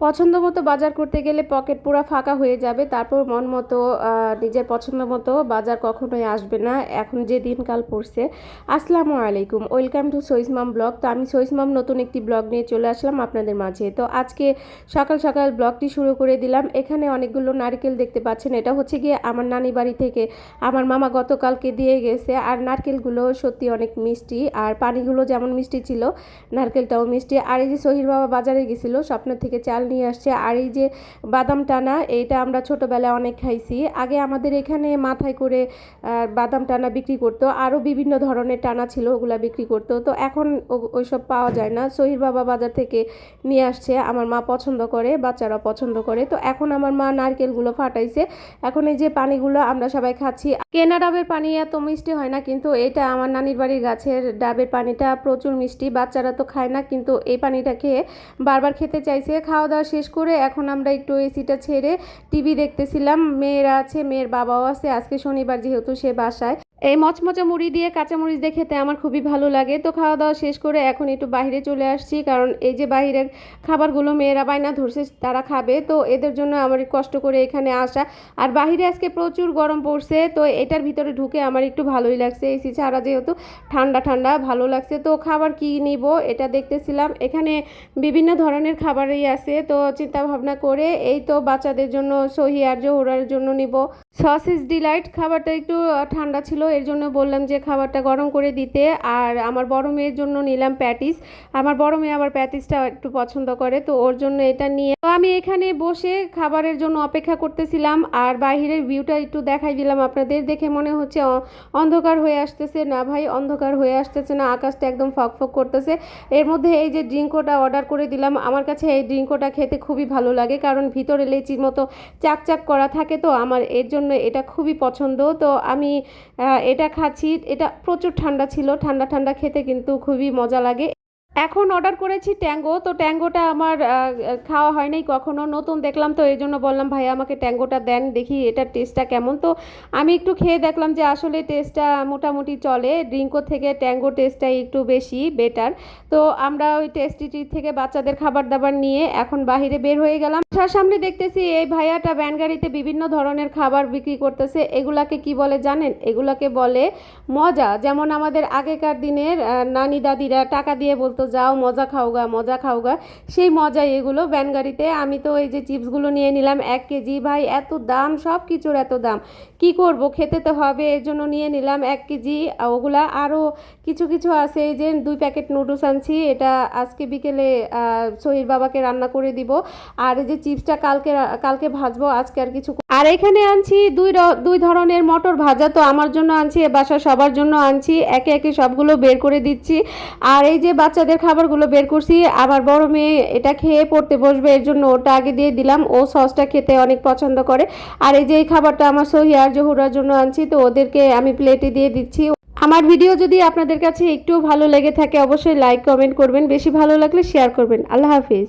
পছন্দ মতো বাজার করতে গেলে পকেট পুরো ফাঁকা হয়ে যাবে, তারপর মন মতো নিজের পছন্দ মতো বাজার কখনোই আসবে না। এখন যে দিনকাল পড়ছে, আসসালামু আলাইকুম, ওয়েলকাম টু সইসমাম ব্লগ। তো আমি সইসমাম নতুন একটি ব্লগ নিয়ে চলে আসলাম আপনাদের মাঝে। তো আজকে সকাল সকাল ব্লগটি শুরু করে দিলাম। এখানে অনেকগুলো নারকেল দেখতে পাচ্ছেন। এটা হচ্ছে গিয়ে আমার নানি বাড়ি থেকে আমার মামা গতকালকে দিয়ে গেছে। আর নারকেলগুলো সত্যি অনেক মিষ্টি। আর পানিগুলো যেমন মিষ্টি ছিল, নারকেলটাও মিষ্টি। আর এই যে সহির বাবা বাজারে গেছিল স্বপ্ন থেকে চাল নিয়ে আসছে। আর এই যে বাদাম টানা, এইটা আমরা ছোটোবেলায় অনেক খাইছি। আগে আমাদের এখানে মাথায় করে বাদাম টানা বিক্রি করতো। আরও বিভিন্ন ধরনের টানা ছিল, ওগুলা বিক্রি করতো। তো এখন ওইসব পাওয়া যায় না। সহির বাবা বাজার থেকে নিয়ে আসছে। আমার মা পছন্দ করে বাচ্চারা পছন্দ করে। তো এখন আমার মা নারকেলগুলো ফাটাইছে। এখন এই যে পানিগুলো আমরা সবাই খাচ্ছি। কেনা ডাবের পানি এত মিষ্টি হয় না, কিন্তু এটা আমার নানির বাড়ির গাছের ডাবের পানিটা প্রচুর মিষ্টি। বাচ্চারা তো খায় না, কিন্তু এই পানিটা খেয়ে বারবার খেতে চাইছে। খাওয়া দাওয়া শেষ করে এখন আমরা একটু এসিটা ছেড়ে টিভি দেখতেছিলাম। মেয়েরা আছে, মেয়ের বাবাও আছে। আজকে শনিবার যেহেতু সে বাসায়। এই মচমচা মুড়ি দিয়ে কাঁচামরিচ দিয়ে খেতে আমার খুবই ভালো লাগে। তো খাওয়া দাওয়া শেষ করে এখন একটু বাইরে চলে আসছি, কারণ এই যে বাইরের খাবারগুলো মেয়েরা বায়না ধরছে, তারা খাবে। তো এদের জন্য আমার কষ্ট করে এখানে আসা। আর বাইরে আজকে প্রচুর গরম পড়ছে, তো এটার ভিতরে ঢুকে আমার একটু ভালোই লাগছে। এসি ছাড়া যেহেতু ঠান্ডা ঠান্ডা, ভালো লাগছে। তো খাবার কি নিব এটা দেখতেছিলাম। এখানে বিভিন্ন ধরনের খাবারই আছে, তো চিন্তা ভাবনা করে এই তো বাচ্চাদের জন্য সহি আর জোহরার জন্য নিব। সসেস ডিলাইট খাবারটা একটু ঠান্ডা ছিল এর জন্য বললাম যে খাবারটা গরম করে দিতে। আর আমার বড় মেয়ের জন্য নিলাম প্যাটিস। আমার বড় মেয়ে আবার প্যাটিসটা একটু পছন্দ করে, তো ওর জন্য এটা নিয়ে। তো আমি এখানে বসে খাবারের জন্য অপেক্ষা করতেছিলাম, আর বাইরের ভিউটা একটু দেখাই দিলাম আপনাদের। দেখে মনে হচ্ছে অন্ধকার হয়ে আসতেছে। না ভাই, অন্ধকার হয়ে আসতেছে না, আকাশটা একদম ফকফক করতেছে। এর মধ্যে এই যে ড্রিঙ্কোটা অর্ডার করে দিলাম, আমার কাছে এই ড্রিঙ্কোটা খেতে খুবই ভালো লাগে, কারণ ভিতরে লেচির মতো চাকচাক করা থাকে, তো আমার এর জন্য এটা খুবই পছন্দ। তো আমি এটা খাচ্ছি এটা প্রচুর ঠান্ডা ছিল ঠান্ডা ঠান্ডা খেতে কিন্তু খুবই মজা লাগে। এখন অর্ডার করেছি ট্যাঙ্গো, তো ট্যাঙ্গোটা আমার খাওয়া হয়নি কখনো, নতুন দেখলাম তো, এই জন্য বললাম, ভাই, আমাকে ট্যাঙ্গোটা দেন, দেখি এটার টেস্টটা কেমন। তো আমি একটু খেয়ে দেখলাম যে আসলে টেস্টটা মোটামুটি চলে, ড্রিঙ্কো থেকে ট্যাঙ্গো টেস্টটাই একটু বেশি বেটার তো আমরা ওই টেস্টি ট্রিট থেকে বাচ্চাদের খাবার দাবার নিয়ে এখন বাইরে বের হয়ে গেলাম। তার সামনে দেখতেছি এই ভাইয়াটা গাড়িতে বিভিন্ন ধরনের খাবার বিক্রি করতেছে। এগুলাকে কি বলে জানেন? এগুলাকে বলে মজা। যেমন আমাদের আগেকার দিনের নানি দাদিরা টাকা দিয়ে বলতো যাও, মজা খাওগা মজা খাওগা সেই মজাই এগুলো ভ্যান গাড়িতে আমি তো এই যে চিপসগুলো নিয়ে নিলাম এক কেজি। ভাই, এত দাম, সব কিছুর এত দাম। কি করব? খেতে তো হবে, এর জন্য নিয়ে নিলাম এক কেজি। ওগুলা আরও কিছু কিছু আছে এই যে দুই প্যাকেট নুডলস আনছি। এটা আজকে বিকেলে সহির বাবাকে রান্না করে দিব। আর এই যে চিপসটা কালকে কালকে ভাজবো, আজকে আর কিছু আর এখানে আনছি দুই দুই ধরনের মটর ভাজা। তো আমার জন্য আনছি, এ বাসা সবার জন্য আনছি। একে একে সবগুলো বের করে দিচ্ছি। আর এই যে বাচ্চাদের খাবারগুলো বের করছি, আমার বড় মেয়ে এটা খেয়ে পড়তে বসবে, এর জন্য ওটা আগে দিয়ে দিলাম। ও সসটা খেতে অনেক পছন্দ করে। আর এই যে এই খাবারটা আমার সহি আর জহুরার জন্য আনছি, তো ওদেরকে আমি প্লেটে দিয়ে দিচ্ছি। আমার ভিডিও যদি আপনাদের কাছে একটু ভালো লেগে থাকে, অবশ্যই লাইক, কমেন্ট করবেন। বেশি ভালো লাগলে শেয়ার করবেন। আল্লাহ হাফিজ।